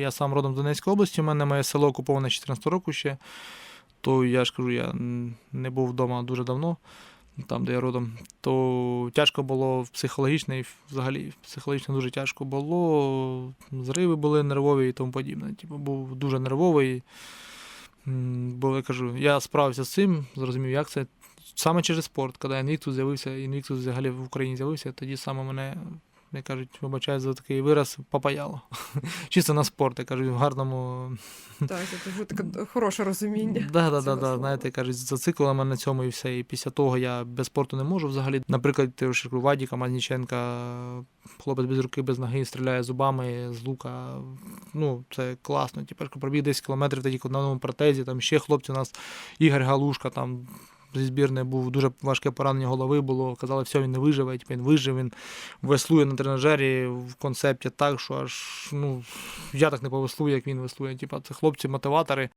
Я сам родом з Донецької області, у мене моє село окуповане 14 року ще. То я ж кажу, я не був вдома дуже давно, там, де я родом. То тяжко було психологічно і взагалі психологічно дуже тяжко було. Зриви були нервові і тому подібне. Типу, був дуже нервовий. Бо я кажу, я справився з цим, зрозумів, як це. Саме через спорт, коли Інвіктус з'явився, Інвіктус взагалі в Україні з'явився, тоді саме мене, як кажуть, вибачаю за такий вираз, попаяло. Чисто на спорт, я кажу, в гарному. Так, це дуже таке хороше розуміння. Да, да, да, да, знаєте, кажуть, зациклила мене на цьому і все. І після того я без спорту не можу взагалі. Наприклад, ти ж Вадіка Мазніченка, хлопець без руки, без ноги, стріляє зубами з лука. Ну, це класно. Тепер пробіг 10 кілометрів тоді на новому протезі. Там ще хлопці у нас Ігор Галушка там. Зі збірної був дуже важке поранення голови було. Казали, все, він не виживе, типу, він вижив, він веслує на тренажері в концепті так, що аж ну, я так не повеслую, як він веслує. Типа це хлопці-мотиватори.